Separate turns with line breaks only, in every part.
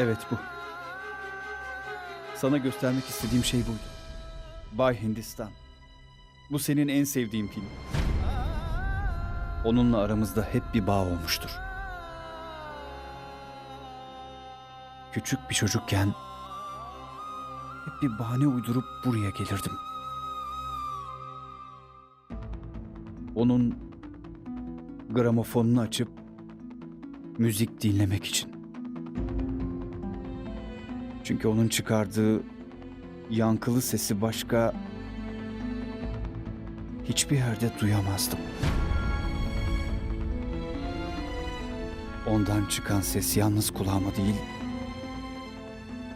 Evet bu. Sana göstermek istediğim şey buydu. Bay Hindistan. Bu senin en sevdiğin film. Onunla aramızda hep bir bağ olmuştur. Küçük bir çocukken hep bir bahane uydurup buraya gelirdim. Onun gramofonunu açıp müzik dinlemek için. Çünkü onun çıkardığı yankılı sesi başka hiçbir yerde duyamazdım. Ondan çıkan ses yalnız kulağıma değil,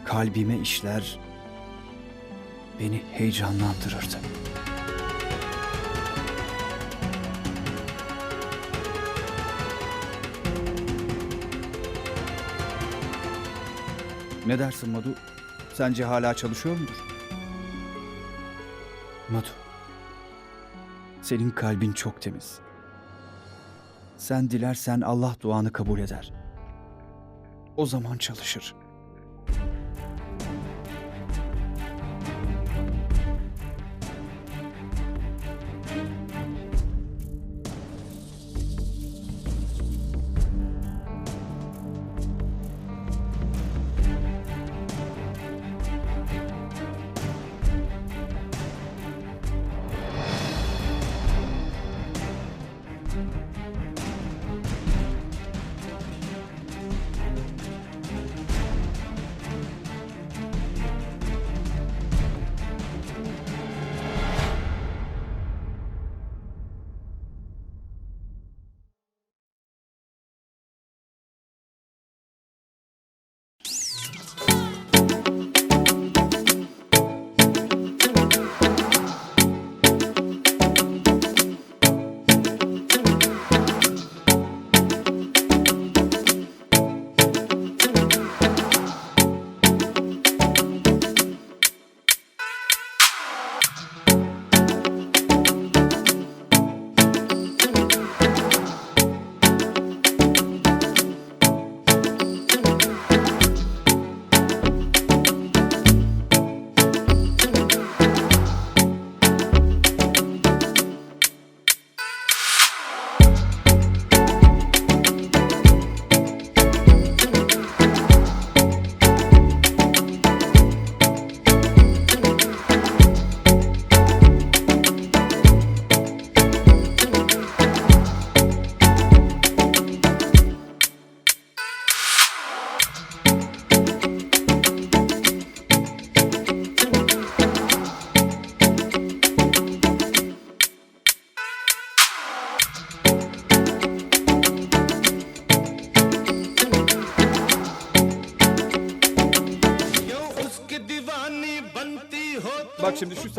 kalbime işler, beni heyecanlandırırdı. Ne dersin Madu? Sence hala çalışıyor mudur? Madu. Senin kalbin çok temiz. Sen dilersen Allah duanı kabul eder. O zaman çalışır.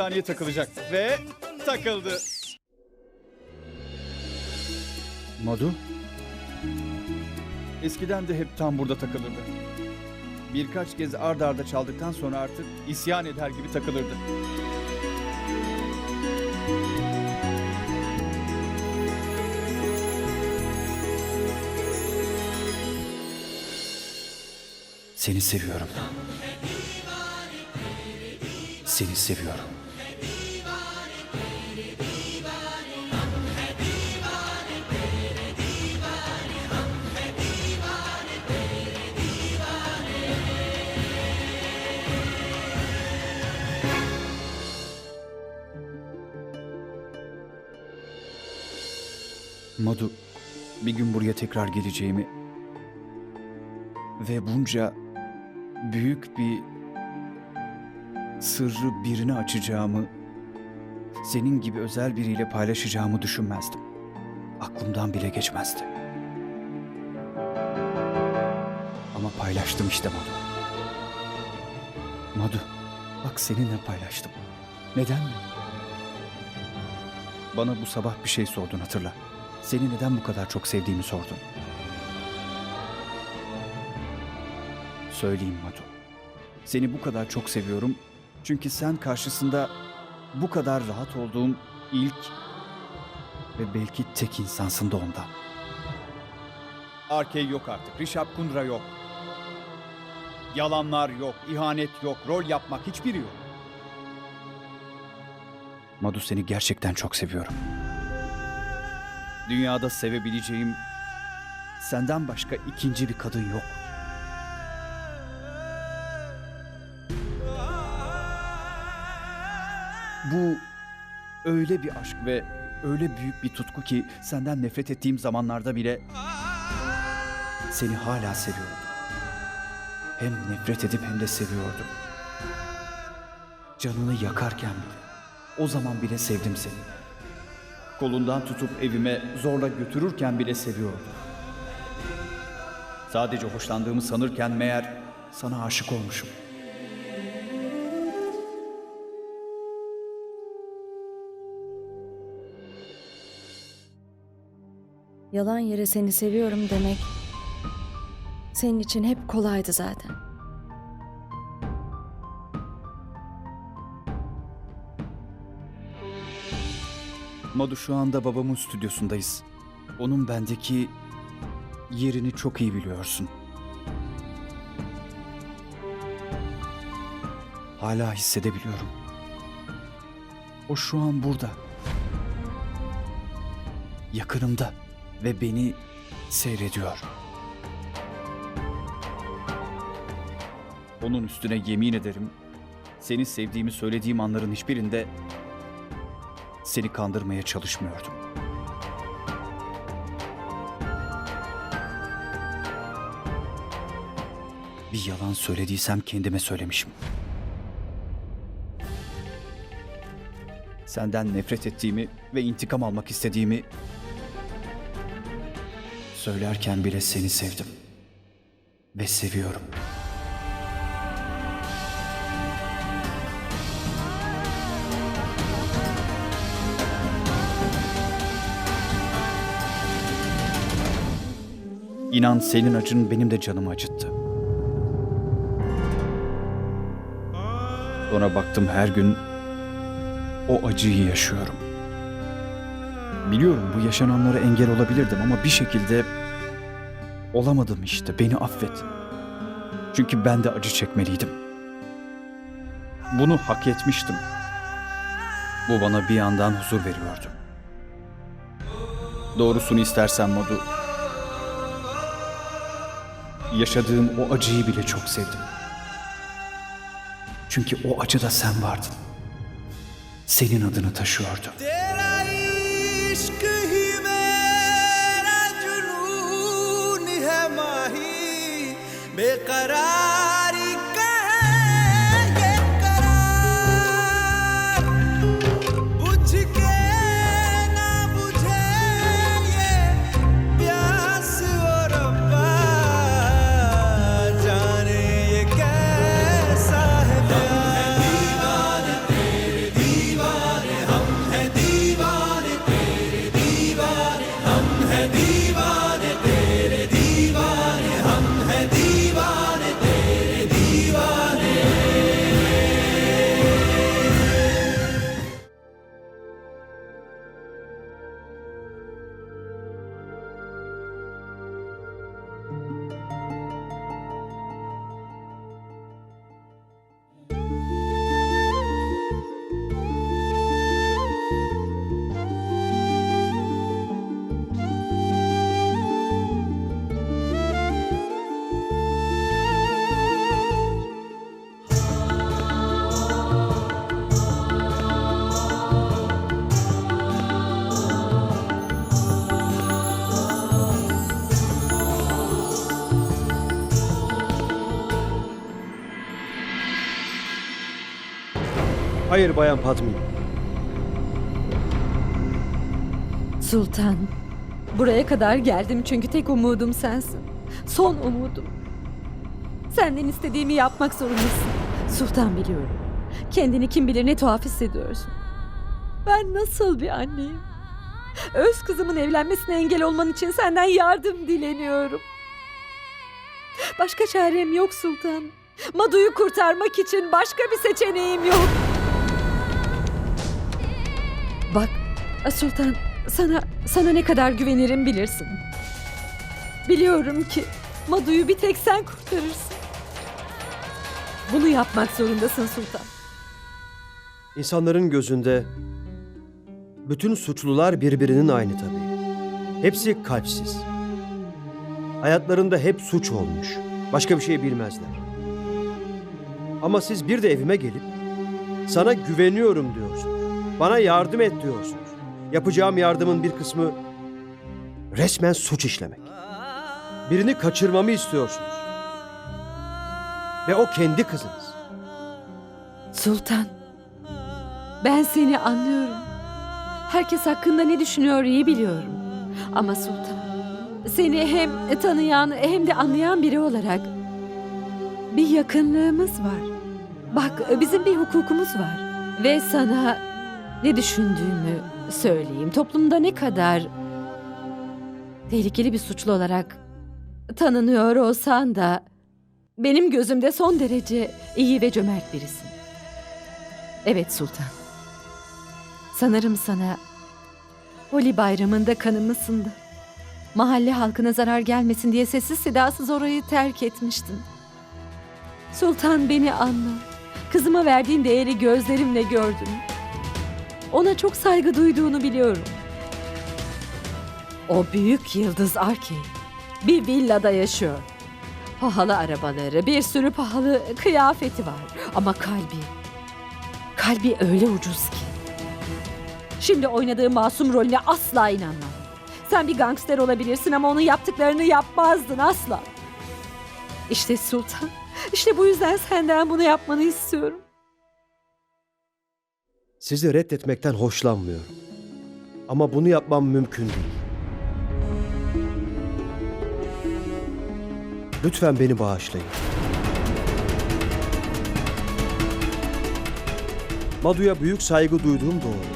Saniye takılacak ve takıldı. Madu? Eskiden de hep tam burada takılırdı. Birkaç kez ard arda çaldıktan sonra artık isyan eder gibi takılırdı. Seni seviyorum. Seni seviyorum. Madu, bir gün buraya tekrar geleceğimi ve bunca büyük bir sırrı birine açacağımı, senin gibi özel biriyle paylaşacağımı düşünmezdim. Aklımdan bile geçmezdi. Ama paylaştım işte Madu. Madu, bak seninle paylaştım. Neden mi? Bana bu sabah bir şey sordun hatırla. Seni neden bu kadar çok sevdiğimi sordun. Söyleyeyim Madu. Seni bu kadar çok seviyorum. Çünkü sen karşısında bu kadar rahat olduğum ilk ve belki tek insansın da ondan. Arkey yok artık. Rişap Kundra yok. Yalanlar yok, ihanet yok, rol yapmak hiçbiri yok. Madu seni gerçekten çok seviyorum. Dünyada sevebileceğim senden başka ikinci bir kadın yok. Bu öyle bir aşk ve öyle büyük bir tutku ki senden nefret ettiğim zamanlarda bile seni hala seviyordum. Hem nefret edip hem de seviyordum. Canını yakarken bile, o zaman bile sevdim seni. Kolundan tutup evime zorla götürürken bile seviyordum. Sadece hoşlandığımı sanırken meğer sana aşık olmuşum.
Yalan yere seni seviyorum demek senin için hep kolaydı zaten.
Madu şu anda babamın stüdyosundayız. Onun bendeki yerini çok iyi biliyorsun. Hala hissedebiliyorum. O şu an burada. Yakınımda ve beni seyrediyor. Onun üstüne yemin ederim seni sevdiğimi söylediğim anların hiçbirinde seni kandırmaya çalışmıyordum. Bir yalan söylediysem kendime söylemişim. Senden nefret ettiğimi ve intikam almak istediğimi söylerken bile seni sevdim ve seviyorum. İnan senin acın benim de canımı acıttı. Sonra baktım her gün o acıyı yaşıyorum. Biliyorum bu yaşananlara engel olabilirdim ama bir şekilde olamadım işte. Beni affet. Çünkü ben de acı çekmeliydim. Bunu hak etmiştim. Bu bana bir yandan huzur veriyordu. Doğrusunu istersen Madu, yaşadığım o acıyı bile çok sevdim. Çünkü o acıda sen vardın. Senin adını taşıyordu.
तेरा
Hayır Bayan Padmi.
Sultan, buraya kadar geldim çünkü tek umudum sensin. Son umudum. Senden istediğimi yapmak zorundasın. Sultan biliyorum. Kendini kim bilir ne tuhaf hissediyorsun. Ben nasıl bir anneyim? Öz kızımın evlenmesine engel olman için senden yardım dileniyorum. Başka çarem yok Sultan. Madu'yu kurtarmak için başka bir seçeneğim yok. Sultan sana sana ne kadar güvenirim bilirsin. Biliyorum ki Madu'yu bir tek sen kurtarırsın. Bunu yapmak zorundasın Sultan.
İnsanların gözünde bütün suçlular birbirinin aynı tabii. Hepsi kalpsiz. Hayatlarında hep suç olmuş. Başka bir şey bilmezler. Ama siz bir de evime gelip sana güveniyorum diyorsunuz. Bana yardım et diyorsunuz. Yapacağım yardımın bir kısmı resmen suç işlemek. Birini kaçırmamı istiyorsunuz. Ve o kendi kızınız.
Sultan. Ben seni anlıyorum. Herkes hakkında ne düşünüyor iyi biliyorum. Ama Sultan, seni hem tanıyan hem de anlayan biri olarak bir yakınlığımız var. Bak bizim bir hukukumuz var. Ve sana ne düşündüğümü söyleyeyim. Toplumda ne kadar tehlikeli bir suçlu olarak tanınıyor olsan da benim gözümde son derece iyi ve cömert birisin. Evet Sultan. Sanırım sana Holi bayramında kanımı sındı. Mahalle halkına zarar gelmesin diye sessiz sedasız orayı terk etmiştin. Sultan beni anla. Kızıma verdiğin değeri gözlerimle gördüm. Ona çok saygı duyduğunu biliyorum. O büyük yıldız Arkey bir villada yaşıyor. Pahalı arabaları, bir sürü pahalı kıyafeti var. Ama kalbi, kalbi öyle ucuz ki. Şimdi oynadığı masum rolüne asla inanmam. Sen bir gangster olabilirsin ama onun yaptıklarını yapmazdın asla. İşte Sultan, işte bu yüzden senden bunu yapmanı istiyorum.
Sizi reddetmekten hoşlanmıyorum. Ama bunu yapmam mümkün değil. Lütfen beni bağışlayın. Madu'ya büyük saygı duyduğum doğru.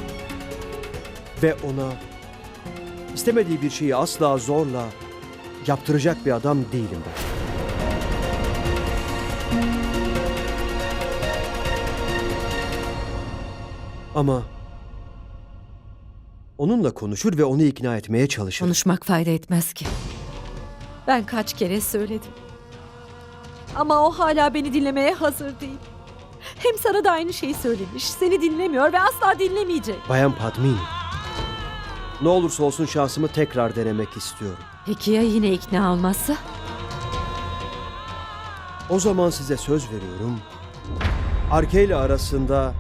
Ve ona istemediği bir şeyi asla zorla yaptıracak bir adam değilim ben. Ama onunla konuşur ve onu ikna etmeye çalışırım.
Konuşmak fayda etmez ki. Ben kaç kere söyledim. Ama o hala beni dinlemeye hazır değil. Hem sana da aynı şeyi söylemiş. Seni dinlemiyor ve asla dinlemeyecek.
Bayan Padmini. Ne olursa olsun şansımı tekrar denemek istiyorum.
Peki ya yine ikna olmazsa?
O zaman size söz veriyorum. Arke ile arasında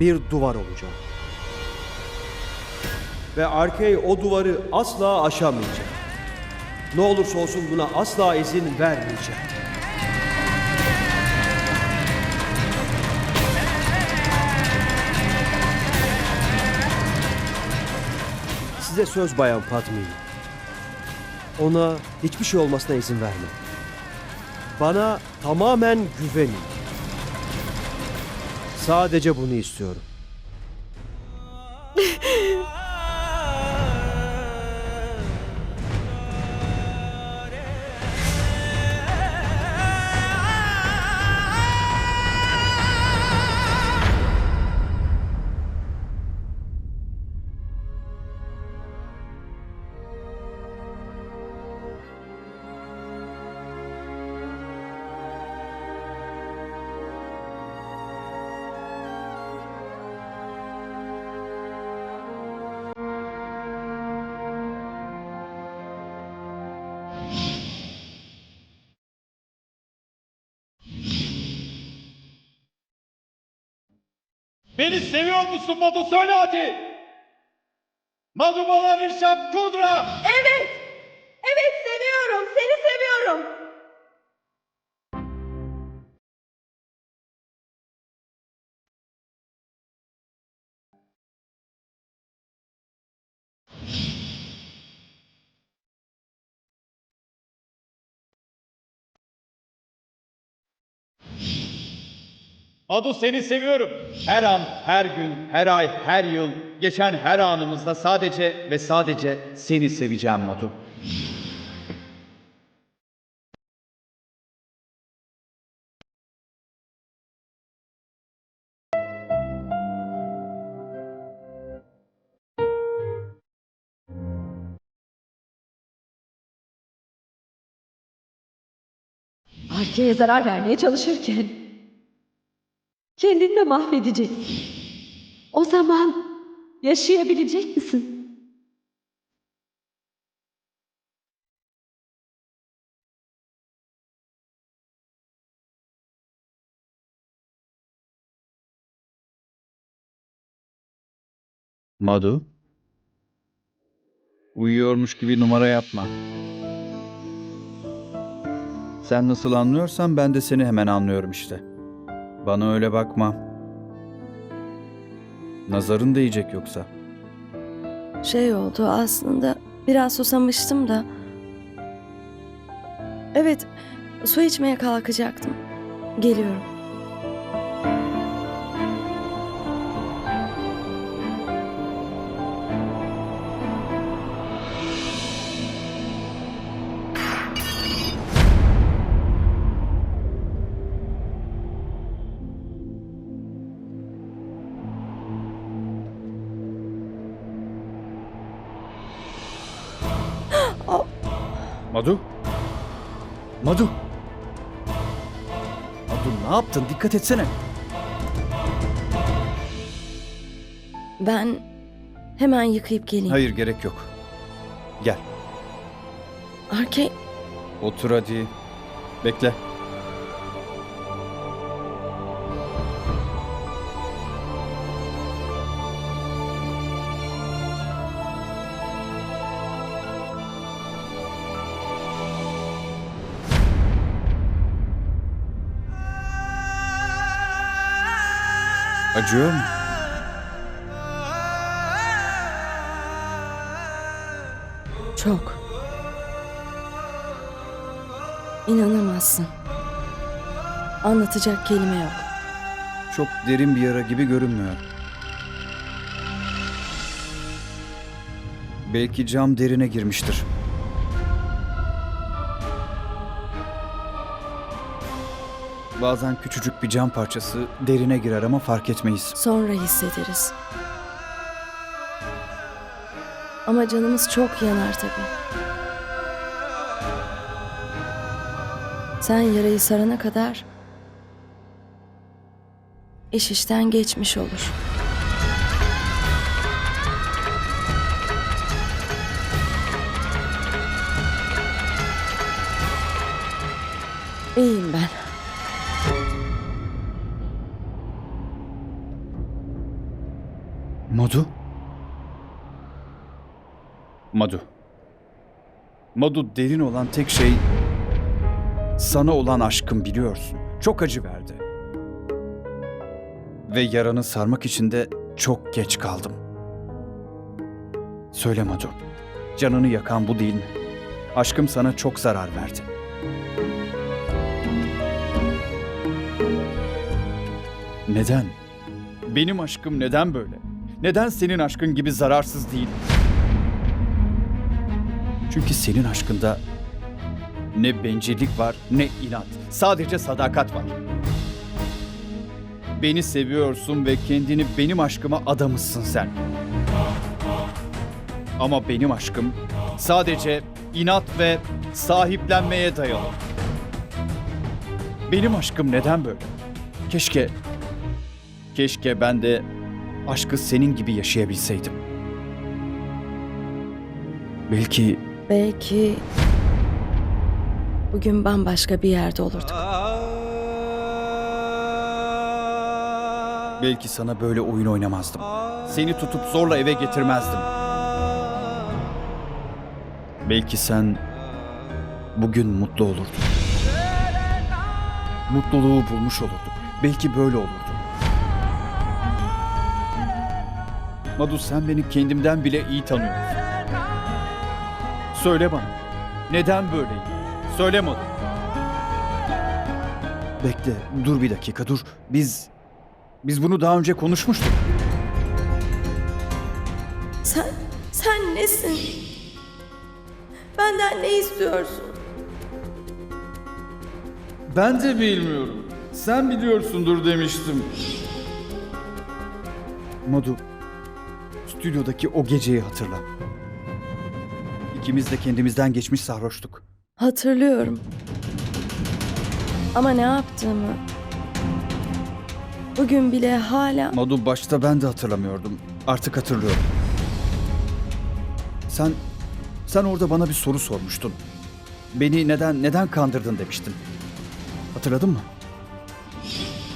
bir duvar olacak. Ve Arkey o duvarı asla aşamayacak. Ne olursa olsun buna asla izin vermeyecek. Size söz Bayan Padmini. Ona hiçbir şey olmasına izin vermem. Bana tamamen güvenin. Sadece bunu istiyorum.
Beni seviyor musun Madu? Söyle hadi. Madu Rişap Kudra.
Evet
Madu seni seviyorum. Her an, her gün, her ay, her yıl, geçen her anımızda sadece ve sadece seni seveceğim Madu.
Harika'ya zarar vermeye çalışırken kendini de mahvedeceksin. O zaman yaşayabilecek misin?
Madu? Uyuyormuş gibi numara yapma. Sen nasıl anlıyorsan ben de seni hemen anlıyorum işte. Bana öyle bakma. Nazarın değecek yoksa.
Şey oldu aslında biraz susamıştım da. Evet su içmeye kalkacaktım. Geliyorum.
Yaptın? Dikkat etsene.
Ben hemen yıkayıp geleyim.
Hayır gerek yok. Gel.
Arke
Otur hadi. Bekle. Acıyor mu?
çok. İnanamazsın. Anlatacak kelime yok.
Çok derin bir yara gibi görünmüyor. Belki cam derine girmiştir. Bazen küçücük bir cam parçası derine girer ama fark etmeyiz.
Sonra hissederiz. Ama canımız çok yanar tabii. Sen yarayı sarana kadar iş işten geçmiş olur. İyiyim ben.
Madu? Madu. Madu derin olan tek şey sana olan aşkım biliyorsun. Çok acı verdi. Ve yaranı sarmak için de çok geç kaldım. Söyle Madu. Canını yakan bu değil mi? Aşkım sana çok zarar verdi. Neden? Benim aşkım neden böyle? Neden senin aşkın gibi zararsız değil? Çünkü senin aşkında ne bencillik var ne inat. Sadece sadakat var. Beni seviyorsun ve kendini benim aşkıma adamışsın sen. Ama benim aşkım sadece inat ve sahiplenmeye dayalı. Benim aşkım neden böyle? Keşke Keşke ben de aşkı senin gibi yaşayabilseydim. Belki
Belki bugün bambaşka bir yerde olurduk.
belki sana böyle oyun oynamazdım. Seni tutup zorla eve getirmezdim. Belki sen bugün mutlu olurdun. Mutluluğu bulmuş olurduk. Belki böyle olurdu. Madu sen beni kendimden bile iyi tanıyorsun. Söyle bana. Neden böyleyim? Söyle Madu. Bekle, dur bir dakika, dur. Biz... Biz bunu daha önce konuşmuştuk.
Sen, sen nesin? Benden ne istiyorsun?
Ben de bilmiyorum. Sen biliyorsundur demiştim.
Madu, stüdyodaki o geceyi hatırla. İkimiz de kendimizden geçmiş sarhoştuk.
Hatırlıyorum. Ama ne yaptığımı bugün bile hala
Madu başta ben de hatırlamıyordum. Artık hatırlıyorum. Sen sen orada bana bir soru sormuştun. Beni neden neden kandırdın demiştin. Hatırladın mı?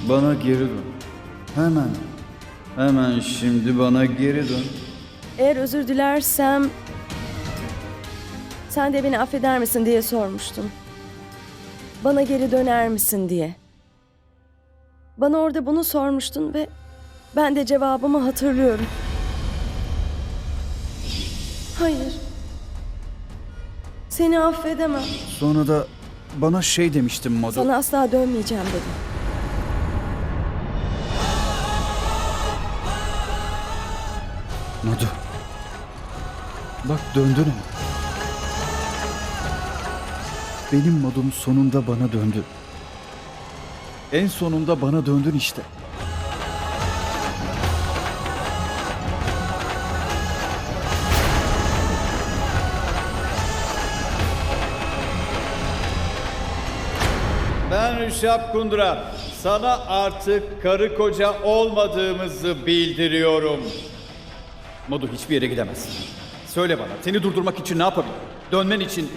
Bana geri dön. Hemen. Hemen şimdi bana geri dön.
eğer özür dilersem sen de beni affeder misin diye sormuştun. Bana geri döner misin diye. Bana orada bunu sormuştun ve ben de cevabımı hatırlıyorum. Hayır. Seni affedemem.
Sonra da bana şey demiştin Madu.
Sana asla dönmeyeceğim dedim.
Madu. Bak döndün ama. Benim Madum sonunda bana döndü. En sonunda bana döndün işte.
Ben Rişap Kundra. Sana artık karı koca olmadığımızı bildiriyorum.
Madu hiçbir yere gidemezsin. Söyle bana seni durdurmak için ne yapabilirim? Dönmen için,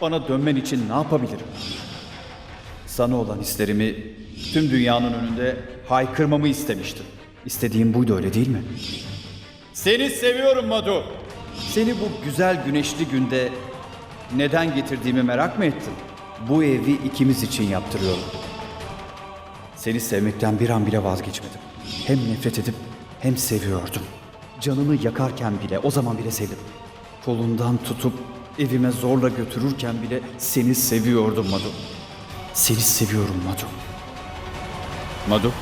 bana dönmen için ne yapabilirim? Sana olan hislerimi tüm dünyanın önünde haykırmamı istemiştin. İstediğim buydu öyle değil mi?
Seni seviyorum Madu.
Seni bu güzel güneşli günde neden getirdiğimi merak mı ettin? Bu evi ikimiz için yaptırıyorum. Seni sevmekten bir an bile vazgeçmedim. Hem nefret edip hem seviyordum. Canını yakarken bile o zaman bile sevdim. Kolundan tutup evime zorla götürürken bile seni seviyordum Madu. Seni seviyorum Madu. Madu.